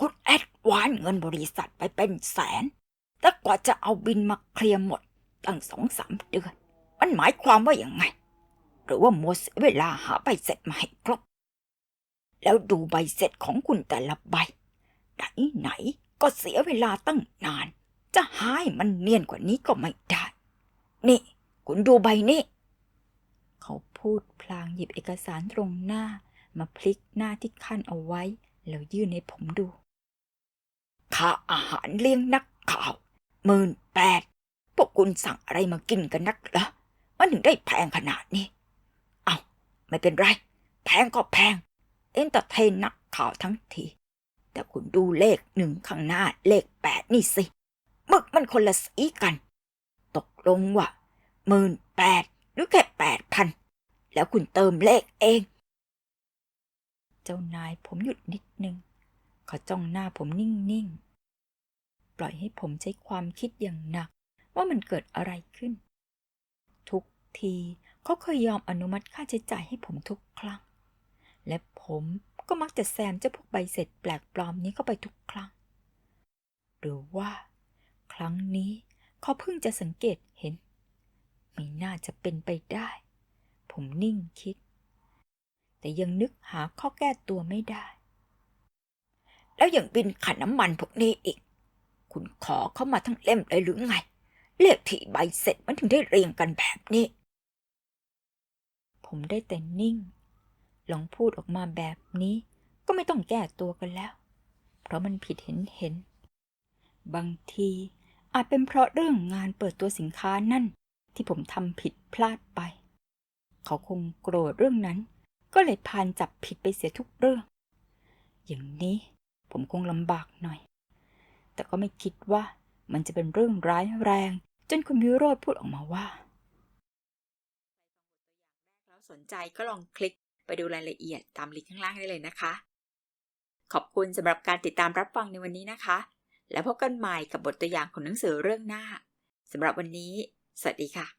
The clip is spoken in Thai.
คุณแอดวานเงินบริษัทไปเป็นแสน แต่กว่าจะเอาบินมาเคลียร์หมด ตั้งสองสามเดือน มันหมายความว่าอย่างไง หรือว่ามัวเสียเวลาหาใบเสร็จมาให้ครบ แล้วดูใบเสร็จของคุณแต่ละใบ ไหนไหนๆก็เสียเวลาตั้งนาน จะหาให้มันเนียนกว่านี้ก็ไม่ได้ นี่ คุณดูใบนี้ เขาพูดพลางหยิบเอกสารตรงหน้า มาพลิกหน้าที่ขั้นเอาไว้ แล้วยื่นให้ผมดู ค่าอาหารเลี้ยงนักข่าวหมื่นแปดพวกคุณสั่งอะไรมากินกันนักเหรอมันถึงได้แพงขนาดนี้ เอาไม่เป็นไร แพงก็แพง เอ็นเตอร์เทนนักข่าวทั้งที แต่คุณดูเลขหนึ่งข้างหน้าเลขแปดนี่สิหมึกมันคนละสีกัน ตกลงว่าหมื่นแปดหรือแค่แปดพันแล้วคุณเติมเลขเอง เจ้านายผมหยุดนิดนึง เขาจ้องหน้าผมนิ่งๆ ปล่อยให้ผมใช้ความคิดอย่างหนัก ว่ามันเกิดอะไรขึ้น ทุกทีเขาเคยยอมอนุมัติค่าใช้จ่ายให้ผมทุกครั้ง และผมก็มักจะแซมเจ้าพวกใบเสร็จแปลกปลอมนี้เข้าไปทุกครั้ง หรือว่า ครั้งนี้เขาเพิ่งจะสังเกตเห็น ไม่น่าจะเป็นไปได้ ผมนิ่งคิด แต่ยังนึกหาข้อแก้ตัวไม่ได้ แล้วย่างบินขันน้ำมันพวกนี้อีก คุณขอเข้ามาทั้งเล่มเลยหรือไง เลขที่ใบเสร็จมันถึงได้เรียงกันแบบนี้ ผมได้แต่นิ่ง ลองพูดออกมาแบบนี้ ก็ไม่ต้องแก้ตัวกันแล้ว เพราะมันผิดเห็นเห็น บางทีอาจเป็นเพราะเรื่องงานเปิดตัวสินค้านั่น ที่ผมทำผิดพลาดไป เขาคงโกรธเรื่องนั้น ก็เลยพานจับผิดไปเสียทุกเรื่อง อย่างนี้ ผมคงลำบากหน่อย แต่ก็ไม่คิดว่ามันจะเป็นเรื่องร้ายแรง จนคุณวิโรธพูดออกมาว่า แล้วสนใจก็ลองคลิกไปดูรายละเอียดตามลิงก์ข้างล่างได้เลยนะคะ ขอบคุณสำหรับการติดตามรับฟังในวันนี้นะคะ แล้วพบกันใหม่กับบทตัวอย่างของหนังสือเรื่องหน้าสำหรับวันนี้ สวัสดีค่ะ